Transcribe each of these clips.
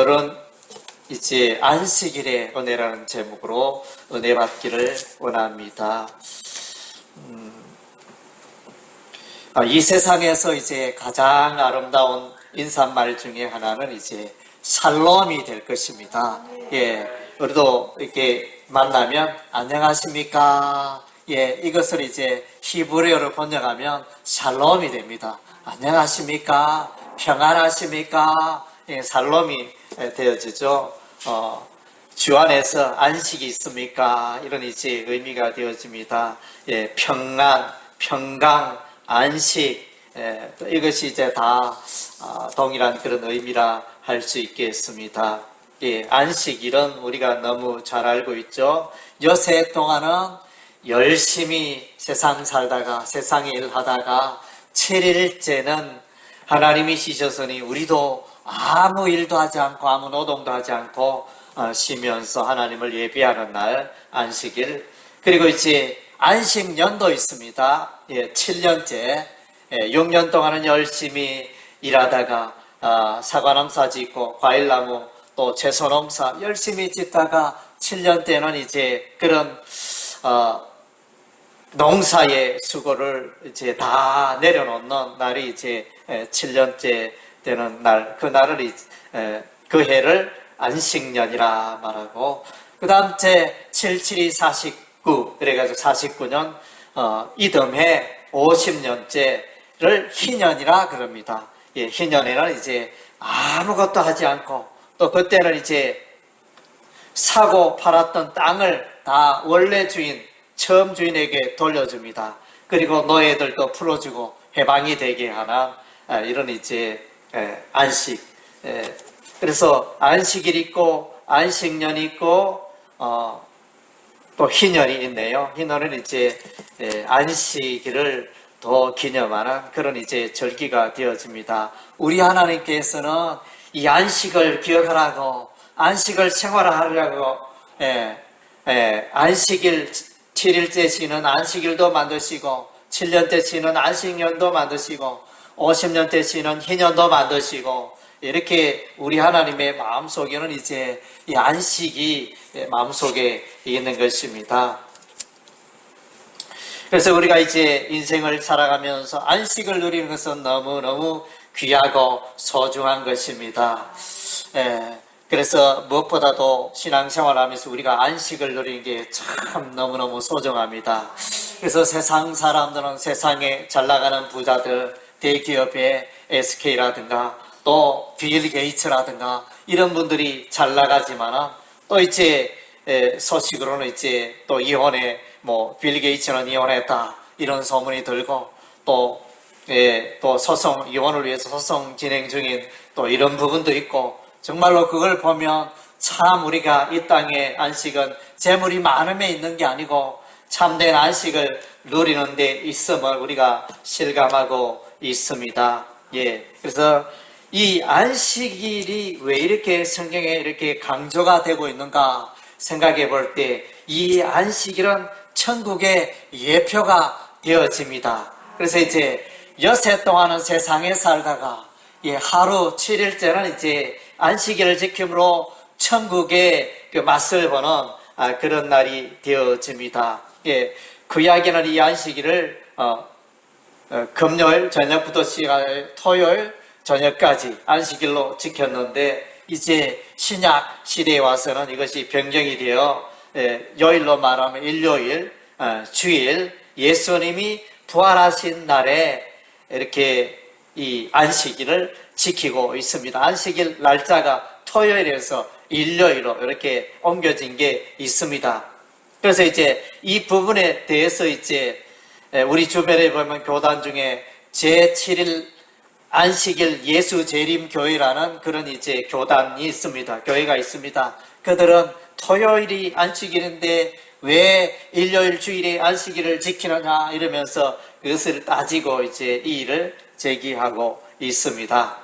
오늘은 이제 안식일의 은혜라는 제목으로 은혜 받기를 원합니다. 음, 아, 이 세상에서 이제 가장 아름다운 인사말 중에 하나는 이제 샬롬이 될 것입니다. 예, 우리도 이렇게 만나면 안녕하십니까? 예, 이것을 이제 히브리어로 번역하면 샬롬이 됩니다. 안녕하십니까? 평안하십니까? 예, 샬롬이 되어지죠. 어, 주 안에서 안식이 있습니까? 이런 이제 의미가 되어집니다. 예, 평안, 평강, 안식, 예, 또 이것이 이제 다 아, 동일한 그런 의미라 할 수 있겠습니다. 예, 안식일은 우리가 너무 잘 알고 있죠. 여세 동안은 열심히 세상 살다가 세상에 일하다가 7일째는 하나님이 쉬셨으니 우리도 아무 일도 하지 않고 아무 노동도 하지 않고 어, 쉬면서 하나님을 예배하는 날 안식일 그리고 이제 안식년도 있습니다. 예, 7년째 예, 6년 동안은 열심히 일하다가 아, 사과농사 짓고 과일나무 또 채소농사 열심히 짓다가 7년 때는 이제 그런 어, 농사의 수고를 이제 다 내려놓는 날이 이제 7년째 되는 날, 그 날을, 그 해를 안식년이라 말하고, 그 다음 제 77이 49, 그래가지고 49년, 어, 이듬해 50년째를 희년이라 그럽니다. 예, 희년에는 이제 아무것도 하지 않고, 또 그때는 이제 사고 팔았던 땅을 다 원래 주인, 처음 주인에게 돌려줍니다. 그리고 노예들도 풀어주고 해방이 되게 하는 아, 이런 이제 에, 안식. 에, 그래서 안식일 있고 안식년 있고 어, 또 희년이 있네요. 희년은 이제 에, 안식일을 더 기념하는 그런 이제 절기가 되어집니다. 우리 하나님께서는 이 안식을 기억하라고 안식을 생활하려고 예, 예, 안식일 7일째 쉬는 안식일도 만드시고 7년째 쉬는 안식년도 만드시고 50년째 쉬는 희년도 만드시고 이렇게 우리 하나님의 마음속에는 이제 이 안식이 예, 마음속에 있는 것입니다. 그래서 우리가 이제 인생을 살아가면서 안식을 누리는 것은 너무너무 귀하고 소중한 것입니다. 예, 그래서 무엇보다도 신앙생활 하면서 우리가 안식을 누리는 게 참 너무너무 소중합니다. 그래서 세상 사람들은 세상에 잘 나가는 부자들, 대기업의 SK라든가 또 빌 게이츠라든가 이런 분들이 잘 나가지만은 또 이제 에, 소식으로는 이제 또 이혼에 뭐 빌 게이츠는 이혼했다 이런 소문이 들고 또 예, 또 소송 이혼을 위해서 소송 진행 중인 또 이런 부분도 있고 정말로 그걸 보면 참 우리가 이 땅의 안식은 재물이 많음에 있는 게 아니고 참된 안식을 누리는 데 있음을 우리가 실감하고 있습니다. 예. 그래서 이 안식일이 왜 이렇게 성경에 이렇게 강조가 되고 있는가 생각해 볼 때 이 안식일은 천국의 예표가 되어집니다. 그래서 이제 여세 동안은 세상에 살다가 예, 하루 7일째는 이제 안식일을 지킴으로 천국의 그 맛을 보는 아, 그런 날이 되어집니다. 예, 그 이야기는 이 안식일을 어, 어, 금요일 저녁부터 시간 토요일 저녁까지 안식일로 지켰는데 이제 신약 시대에 와서는 이것이 변경이 되어 예, 요일로 말하면 일요일, 어, 주일 예수님이 부활하신 날에 이렇게 이 안식일을 지키고 있습니다. 안식일 날짜가 토요일에서 일요일로 이렇게 옮겨진 게 있습니다. 그래서 이제 이 부분에 대해서 이제 우리 주변에 보면 교단 중에 제7일 안식일 예수 재림 교회라는 그런 이제 교단이 있습니다. 교회가 있습니다. 그들은 토요일이 안식일인데 왜 일요일 주일에 안식일을 지키느냐 이러면서 그것을 따지고 이제 이 일을 제기하고 있습니다.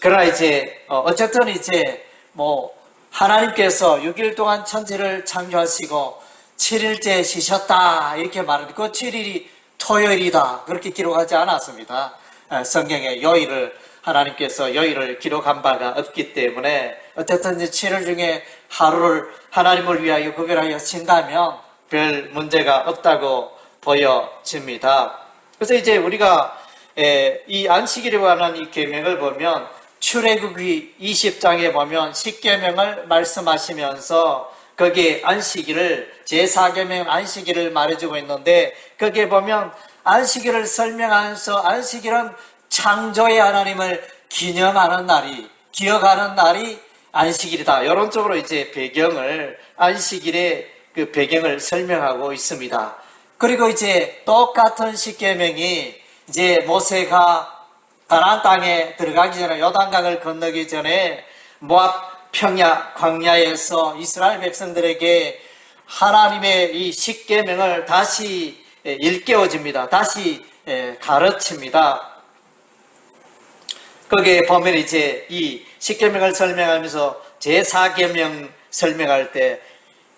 그러나 이제 어, 어쨌든 이제 뭐 하나님께서 6일 동안 천지를 창조하시고 7일째 쉬셨다 이렇게 그 7일이 토요일이다 그렇게 기록하지 않았습니다. 에, 성경에 요일을 하나님께서 여의를 기록한 바가 없기 때문에 어쨌든 이제 7월 중에 하루를 하나님을 위하여 구별하여 친다면 별 문제가 없다고 보여집니다. 그래서 이제 우리가 에, 이 안식일에 관한 이 계명을 보면 출애굽기 20장에 보면 10계명을 말씀하시면서 거기에 안식일을 제4계명 안식일을 말해주고 있는데 거기에 보면 안식일을 설명하면서 안식일은 창조의 하나님을 기념하는 날이 기억하는 날이 안식일이다. 이런 쪽으로 이제 배경을 안식일의 그 배경을 설명하고 있습니다. 그리고 이제 똑같은 십계명이 이제 모세가 가나안 땅에 들어가기 전에 요단강을 건너기 전에 모압 평야 광야에서 이스라엘 백성들에게 하나님의 이 십계명을 다시 일깨워줍니다. 다시 가르칩니다. 거기에 보면 이제 이 십계명을 설명하면서 제4계명 설명할 때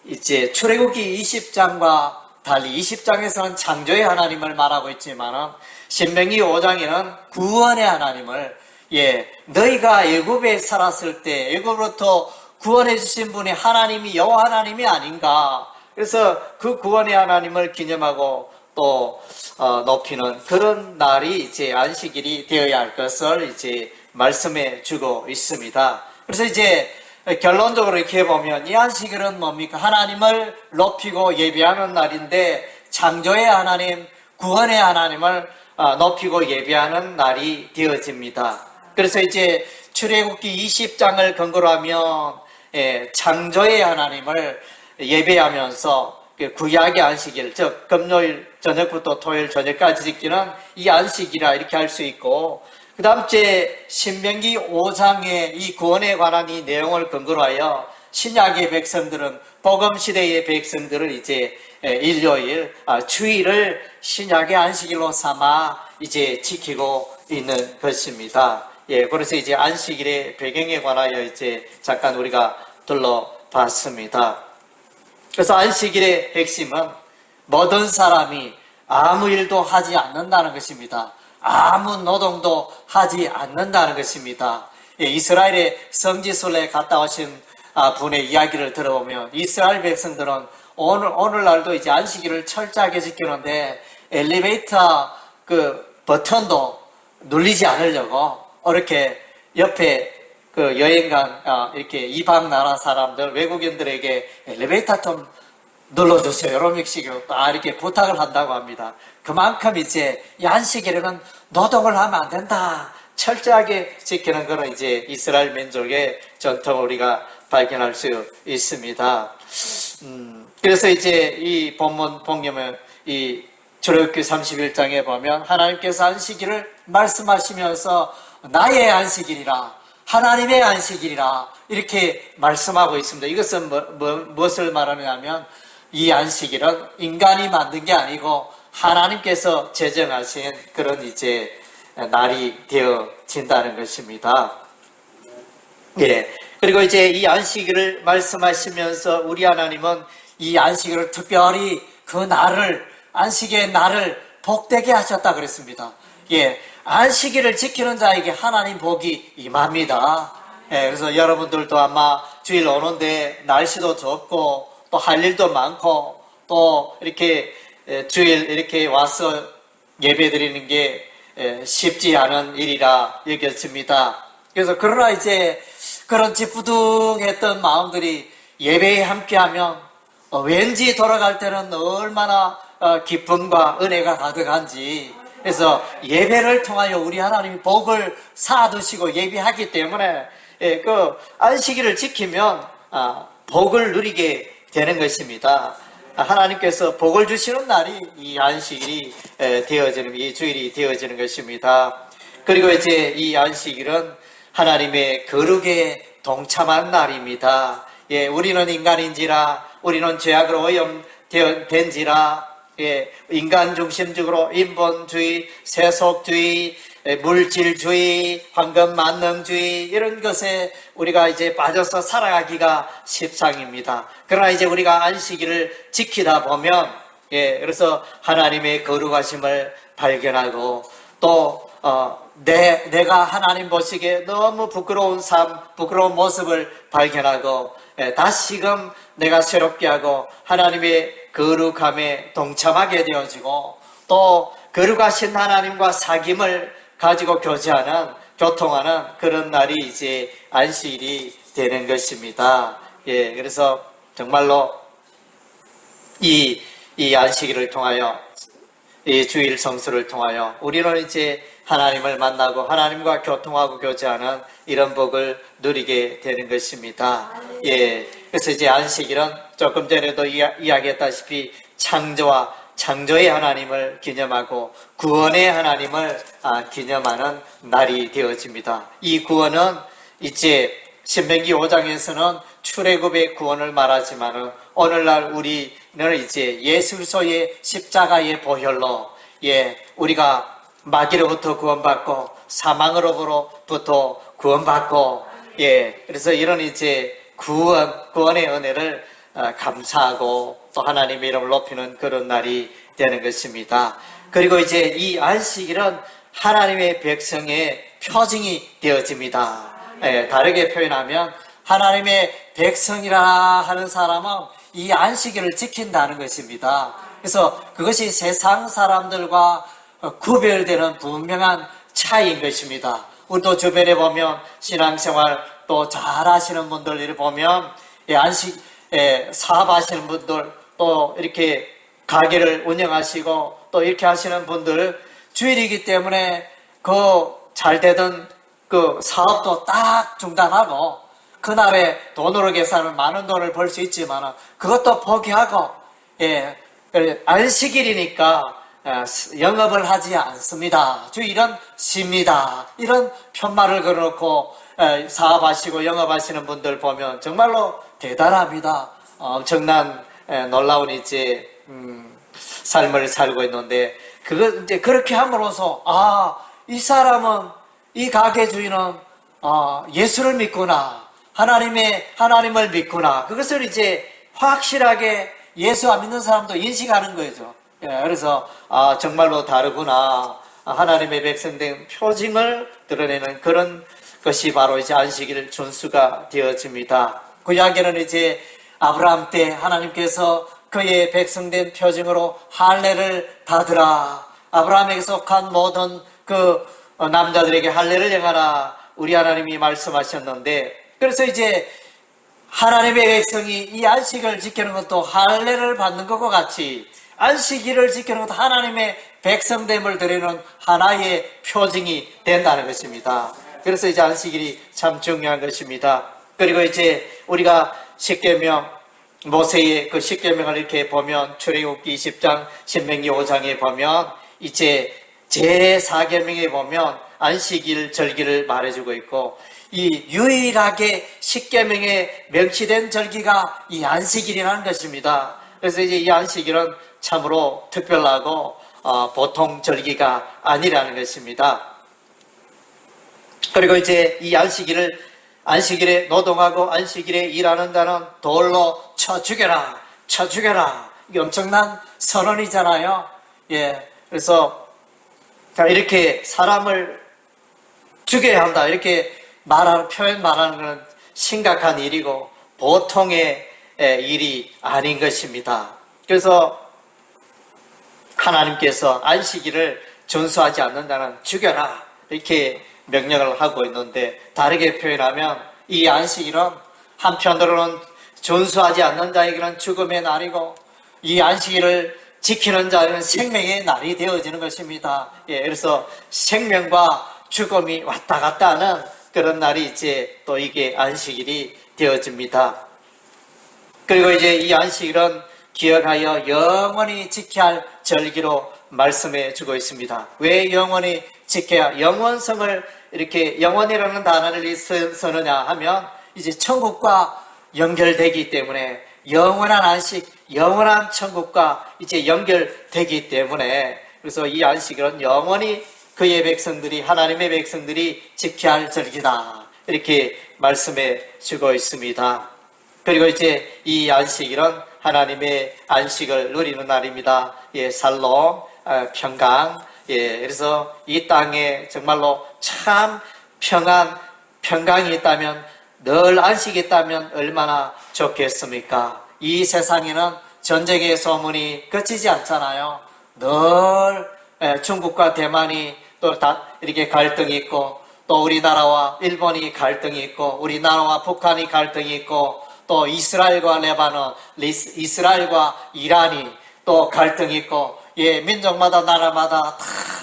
이제 출애굽기 20장과 달리 20장에서는 창조의 하나님을 말하고 있지만은 신명기 5장에는 구원의 하나님을 예 너희가 애굽에 살았을 때 애굽으로부터 구원해 주신 분이 하나님이 여호와 하나님이 아닌가 그래서 그 구원의 하나님을 기념하고 또 어, 높이는 그런 날이 이제 안식일이 되어야 할 것을 이제 말씀해 주고 있습니다. 그래서 이제 결론적으로 이렇게 보면 이 안식일은 뭡니까? 하나님을 높이고 예배하는 날인데 창조의 하나님, 구원의 하나님을 어, 높이고 예배하는 날이 되어집니다. 그래서 이제 출애굽기 20장을 근거로 하면 예, 창조의 하나님을 예배하면서 그 구약의 안식일, 즉 금요일 저녁부터 토요일 저녁까지 지키는 이 안식이라 이렇게 할 수 있고 그 다음 제 신명기 5장의 이 구원에 관한 이 내용을 근거로 하여 신약의 백성들은 복음 시대의 백성들은 이제 일요일 아, 주일을 신약의 안식일로 삼아 이제 지키고 있는 것입니다. 예, 그래서 이제 안식일의 배경에 관하여 이제 잠깐 우리가 둘러봤습니다. 그래서 안식일의 핵심은 모든 사람이 아무 일도 하지 않는다는 것입니다. 아무 노동도 하지 않는다는 것입니다. 예, 이스라엘의 성지순례 갔다 오신 아, 분의 이야기를 들어보면 이스라엘 백성들은 오늘 오늘날도 이제 안식일을 철저하게 지키는데 엘리베이터 그 버튼도 눌리지 않으려고 이렇게 옆에 그 여행 간 아, 이렇게 이방 나라 사람들 외국인들에게 엘리베이터 좀 눌러주세요. 이런 식으로 딱 이렇게 부탁을 한다고 합니다. 그만큼 이제 이 안식일에는 노동을 하면 안 된다. 철저하게 지키는 것은 이제 이스라엘 민족의 전통을 우리가 발견할 수 있습니다. 음, 그래서 이제 이 본문 복념을 이 출애굽기 31장에 보면 하나님께서 안식일을 말씀하시면서 나의 안식일이라 하나님의 안식일이라 이렇게 말씀하고 있습니다. 이것은 뭐, 뭐, 무엇을 말하냐면 이 안식일은 인간이 만든 게 아니고 하나님께서 제정하신 그런 이제 날이 되어진다는 것입니다. 예. 그리고 이제 이 안식일을 말씀하시면서 우리 하나님은 이 안식일을 특별히 그 날을 안식의 날을 복되게 하셨다 그랬습니다. 예. 안식일을 지키는 자에게 하나님 복이 임합니다. 예, 그래서 여러분들도 아마 주일 오는데 날씨도 좋고 또 할 일도 많고 또 이렇게 예, 주일 이렇게 와서 예배 드리는 게 예, 쉽지 않은 일이라 여겼습니다. 그래서 그러나 이제 그런 지푸둥했던 마음들이 예배에 함께하면 어, 왠지 돌아갈 때는 얼마나 어, 기쁨과 은혜가 가득한지 그래서 예배를 통하여 우리 하나님이 복을 쌓아두시고 예배하기 때문에 예, 그 안식일을 지키면 아, 복을 누리게 되는 것입니다. 하나님께서 복을 주시는 날이 이 안식일이 되어지는 이 주일이 되어지는 것입니다. 그리고 이제 이 안식일은 하나님의 거룩에 동참한 날입니다. 예, 우리는 인간인지라 우리는 죄악으로 오염된지라 예, 인간 중심적으로 인본주의, 세속주의, 예, 물질주의, 황금 만능주의 이런 것에 우리가 이제 빠져서 살아가기가 십상입니다. 그러나 이제 우리가 안식일을 지키다 보면 예, 그래서 하나님의 거룩하심을 발견하고 또 어, 내, 내가 하나님 보시기에 너무 부끄러운 삶, 부끄러운 모습을 발견하고 예, 다시금 내가 새롭게 하고 하나님의 거룩함에 동참하게 되어지고 또 거룩하신 하나님과 사귐을 가지고 교제하는 교통하는 그런 날이 이제 안식일이 되는 것입니다. 예, 그래서 정말로 이, 이 안식일을 통하여 이 주일 성수를 통하여 우리는 이제 하나님을 만나고 하나님과 교통하고 교제하는 이런 복을 누리게 되는 것입니다. 예. 그래서 이제 안식일은 조금 전에도 이야, 이야기했다시피 창조와 창조의 하나님을 기념하고 구원의 하나님을 아, 기념하는 날이 되어집니다. 이 구원은 이제 신명기 5장에서는 출애굽의 구원을 말하지만은 오늘날 우리는 이제 그리스도의 십자가의 보혈로 예 우리가 마귀로부터 구원받고 사망으로부터 구원받고 예 그래서 이런 이제 구원 구원의 은혜를 아, 감사하고 또 하나님의 이름을 높이는 그런 날이 되는 것입니다. 그리고 이제 이 안식일은 하나님의 백성의 표징이 되어집니다. 예, 다르게 표현하면 하나님의 백성이라 하는 사람은 이 안식일을 지킨다는 것입니다. 그래서 그것이 세상 사람들과 구별되는 분명한 차이인 것입니다. 우리도 주변에 보면 신앙생활 또 잘하시는 분들 이렇게 보면 이 안식 예, 사업하시는 분들 또 이렇게 가게를 운영하시고 또 이렇게 하시는 분들 주일이기 때문에 그 잘 되던 그 사업도 딱 중단하고 그날에 돈으로 계산하면 많은 돈을 벌 수 있지만 그것도 포기하고 예 안식일이니까 어, 영업을 하지 않습니다. 주일은 쉽니다. 이런 편말을 걸어놓고 에, 사업하시고 영업하시는 분들 보면 정말로 대단합니다. 어, 엄청난 에, 놀라운 이제 음, 삶을 살고 있는데 그거 이제 그렇게 함으로써 아 이 사람은 이 가게 주인은 아, 예수를 믿구나 하나님의 하나님을 믿구나 그것을 이제 확실하게 예수 안 믿는 사람도 인식하는 거죠. 예, 그래서 아 정말로 다르구나 하나님의 백성된 표징을 드러내는 그런 것이 바로 이제 안식일 준수가 되어집니다. 그 이야기는 이제 아브라함 때 하나님께서 그의 백성된 표징으로 할례를 다드라 아브라함에게 속한 모든 그 남자들에게 할례를 행하라 우리 하나님이 말씀하셨는데 그래서 이제 하나님의 백성이 이 안식을 지키는 것도 할례를 받는 것과 같이 안식일을 지키는 것도 하나님의 백성됨을 드리는 하나의 표징이 된다는 것입니다. 그래서 이제 안식일이 참 중요한 것입니다. 그리고 이제 우리가 십계명 모세의 그 십계명을 이렇게 보면 출애굽기 20장, 신명기 5장에 보면 이제 제4계명에 보면 안식일 절기를 말해주고 있고 이 유일하게 십계명에 명시된 절기가 이 안식일이라는 것입니다. 그래서 이제 이 안식일은 참으로 특별하고 어, 보통 절기가 아니라는 것입니다. 그리고 이제 이 안식일을 안식일에 노동하고 안식일에 일하는 자는 돌로 쳐 죽여라, 쳐 죽여라. 이게 엄청난 선언이잖아요. 예, 그래서 자 이렇게 사람을 죽여야 한다 이렇게 말하는 표현 말하는 것은 심각한 일이고 보통의 일이 아닌 것입니다. 그래서 하나님께서 안식일을 준수하지 않는다는 죽여라 이렇게 명령을 하고 있는데 다르게 표현하면 이 안식일은 한편으로는 준수하지 않는 자에게는 죽음의 날이고 이 안식일을 지키는 자에게는 생명의 날이 되어지는 것입니다. 예, 그래서 생명과 죽음이 왔다 갔다 하는 그런 날이 이제 또 이게 안식일이 되어집니다. 그리고 이제 이 안식일은 기억하여 영원히 지켜야 할 절기로 말씀해 주고 있습니다. 왜 영원히 지켜야 영원성을 이렇게 영원이라는 단어를 쓰느냐 하면 이제 천국과 연결되기 때문에 영원한 안식, 영원한 천국과 이제 연결되기 때문에 그래서 이 안식은 영원히 그의 백성들이 하나님의 백성들이 지켜야 할 절기다 이렇게 말씀해 주고 있습니다. 그리고 이제 이 안식일은 하나님의 안식을 누리는 날입니다. 예, 살롬, 어, 평강, 예, 그래서 이 땅에 정말로 참 평안, 평강이 있다면 늘 안식이 있다면 얼마나 좋겠습니까? 이 세상에는 전쟁의 소문이 그치지 않잖아요. 늘 예, 중국과 대만이 또 다 이렇게 갈등이 있고 또 우리나라와 일본이 갈등이 있고 우리나라와 북한이 갈등이 있고 또 이스라엘과 레바논, 이스라엘과 이란이 또 갈등이 있고 예 민족마다 나라마다 다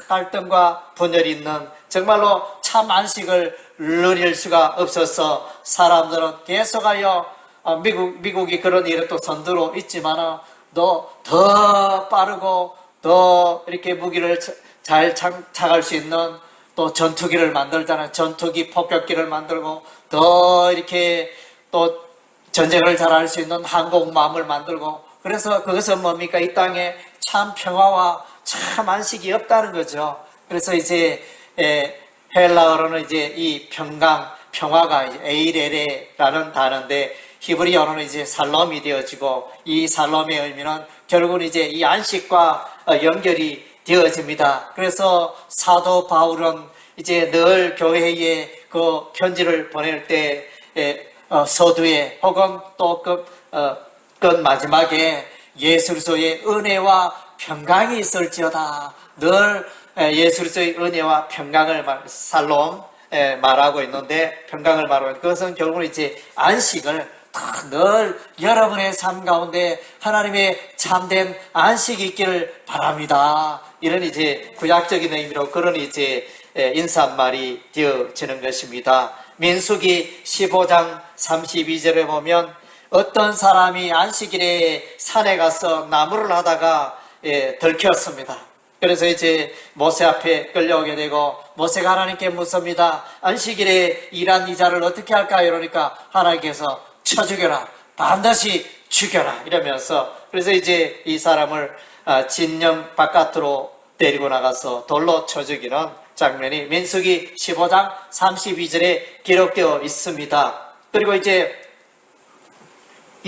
갈등과 분열이 있는 정말로 참 안식을 누릴 수가 없어서 사람들은 계속하여 아, 미국 미국이 그런 일을 또 선두로 있지만은 또더 빠르고 더 이렇게 무기를 차- 잘 착- 착할 수 있는 또 전투기를 만들잖아요. 전투기 폭격기를 만들고 더 이렇게 또 전쟁을 잘 할 수 있는 항공모함을 만들고 그래서 그것은 뭡니까 이 땅에 참 평화와 참 안식이 없다는 거죠. 그래서 이제 에, 헬라어로는 이제 이 평강 평화가 에이레레라는 단어인데 히브리어로는 이제 살롬이 되어지고 이 살롬의 의미는 결국은 이제 이 안식과 어, 연결이 되어집니다. 그래서 사도 바울은 이제 늘 교회에 그 편지를 보낼 때 에, 어, 서두에 혹은 또끝 어, 끝 마지막에 예수 그리스도의 은혜와 평강이 있을지어다. 늘 에, 예수 그리스도의 은혜와 평강을 말, 살롬 에, 말하고 있는데 평강을 말하고 그것은 결국은 이제 안식을 다늘 여러분의 삶 가운데 하나님의 참된 안식이 있기를 바랍니다. 이런 이제 구약적인 의미로 그런 이제 에, 인사말이 되어지는 것입니다. 민수기 15장 32절에 보면 어떤 사람이 안식일에 산에 가서 나무를 하다가 예, 들켰습니다. 그래서 이제 모세 앞에 끌려오게 되고 모세가 하나님께 묻습니다. 안식일에 일한 이자를 어떻게 할까 이러니까 하나님께서 쳐 죽여라. 반드시 죽여라. 이러면서 그래서 이제 이 사람을 아, 진영 바깥으로 데리고 나가서 돌로 쳐 죽이는 장면이 민수기 15장 32절에 기록되어 있습니다. 그리고 이제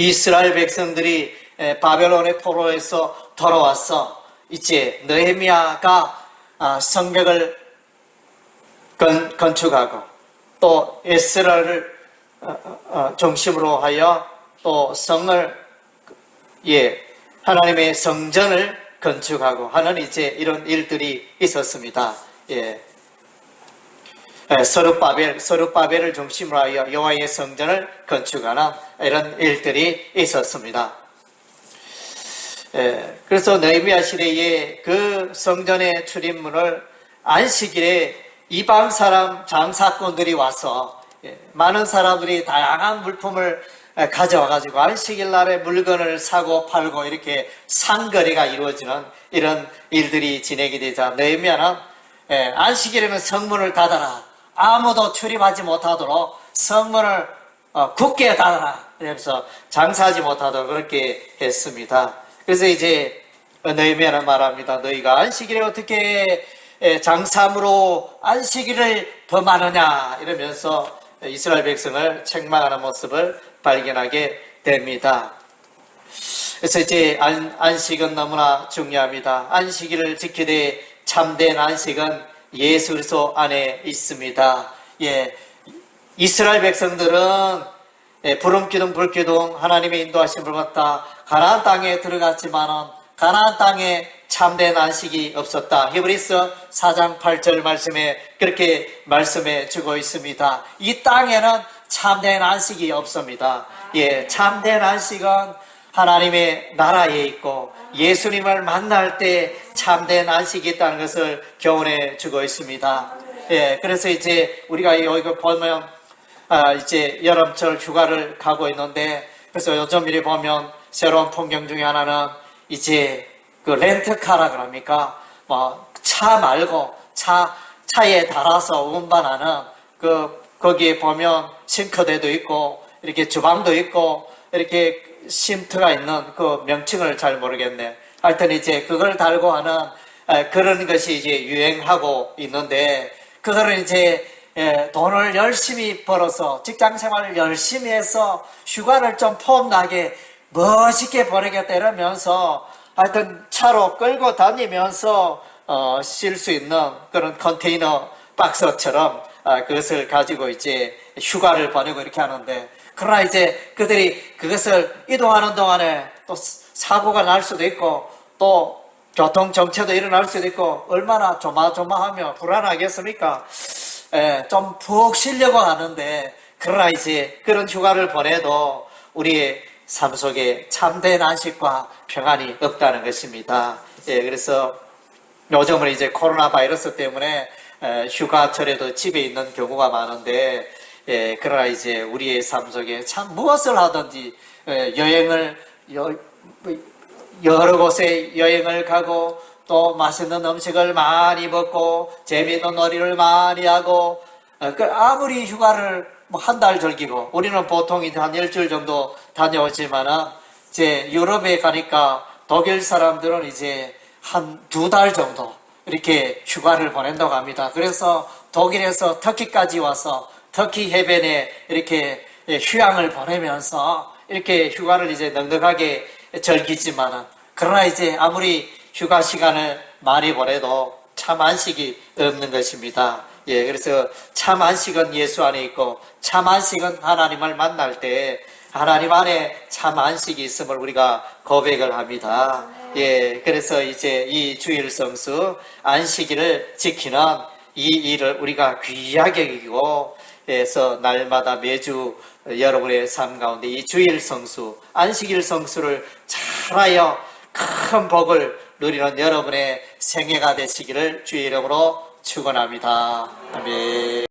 이스라엘 백성들이 에, 바벨론의 포로에서 돌아와서 이제 느헤미야가 아, 성벽을 건, 건축하고 또 에스라를 어, 어, 어, 중심으로 하여 또 성을 예 하나님의 성전을 건축하고 하는 이제 이런 일들이 있었습니다. 예. 예, 서룹바벨, 서룹바벨을 중심으로 하여 여호와의 성전을 건축하는 이런 일들이 있었습니다. 예, 그래서 느헤미야 시대에 그 성전의 출입문을 안식일에 이방 사람 장사꾼들이 와서 예, 많은 사람들이 다양한 물품을 에, 가져와가지고 안식일 날에 물건을 사고 팔고 이렇게 상거래가 이루어지는 이런 일들이 진행이 되자 예, 안식일에는 성문을 닫아라 아무도 출입하지 못하도록 성문을 어, 굳게 닫아라 이러면서 장사하지 못하도록 그렇게 했습니다. 그래서 이제 너희면은 말합니다. 너희가 안식일에 어떻게 에, 장삼으로 안식일을 범하느냐 이러면서 이스라엘 백성을 책망하는 모습을 발견하게 됩니다. 그래서 이제 안, 안식은 너무나 중요합니다. 안식일을 지키되 참된 안식은 예수 그리스도 안에 있습니다. 예, 이스라엘 백성들은 예, 부름기둥 불기둥 하나님의 인도하심을 받다 가나안 땅에 들어갔지만은 가나안 땅에 참된 안식이 없었다. 히브리서 4장 8절 말씀에 그렇게 말씀해 주고 있습니다. 이 땅에는 참된 안식이 없습니다. 예, 참된 안식은 하나님의 나라에 있고 예수님을 만날 때 참된 안식이 있다는 것을 교훈해 주고 있습니다. 예, 그래서 이제 우리가 여기 보면 아, 이제 여름철 휴가를 가고 있는데 그래서 요즘 일에 보면 새로운 풍경 중에 하나는 이제 그 렌트카라 그럽니까? 뭐 차 말고 차 차에 달아서 운반하는 그 거기에 보면 싱크대도 있고 이렇게 주방도 있고 이렇게 쉼터가 있는 그 명칭을 잘 모르겠네. 하여튼 이제 그걸 달고 하는 에, 그런 것이 이제 유행하고 있는데 그거를 이제 예, 돈을 열심히 벌어서 직장 생활을 열심히 해서 휴가를 좀 폼나게 멋있게 보내겠다 이러면서 하여튼 차로 끌고 다니면서 어, 실수 있는 그런 컨테이너 박스처럼 아, 그것을 가지고 이제 휴가를 보내고 이렇게 하는데 그러나 이제 그들이 그것을 이동하는 동안에 또 사고가 날 수도 있고 또 교통 정체도 일어날 수도 있고 얼마나 조마조마하며 불안하겠습니까? 예, 좀푹 쉬려고 하는데 그러나 이제 그런 휴가를 보내도 우리의 삶 속에 참된 안식과 평안이 없다는 것입니다. 예, 그래서 요즘은 이제 코로나 바이러스 때문에 에, 휴가철에도 집에 있는 경우가 많은데 예, 그러나 이제 우리의 삶 속에 참 무엇을 하든지 예, 여행을 여, 여러 곳에 여행을 가고 또 맛있는 음식을 많이 먹고 재미있는 놀이를 많이 하고 어, 그 아무리 휴가를 뭐한달 즐기고 우리는 보통 이제 한 일주일 정도 다녀오지만은 이제 유럽에 가니까 독일 사람들은 이제 한 두 달 정도 이렇게 휴가를 보낸다고 합니다. 그래서 독일에서 터키까지 와서 터키 해변에 이렇게 예, 휴양을 보내면서 이렇게 휴가를 이제 넉넉하게 즐기지만은 그러나 이제 아무리 휴가 시간을 많이 보내도 참 안식이 없는 것입니다. 예, 그래서 참 안식은 예수 안에 있고 참 안식은 하나님을 만날 때 하나님 안에 참 안식이 있음을 우리가 고백을 합니다. 예, 그래서 이제 이 주일 성수 안식일을 지키는 이 일을 우리가 귀하게 여기고 해서 날마다 매주 여러분의 삶 가운데 이 주일 성수, 안식일 성수를 잘하여 큰 복을 누리는 여러분의 생애가 되시기를 주의 이름으로 축원합니다. 아멘.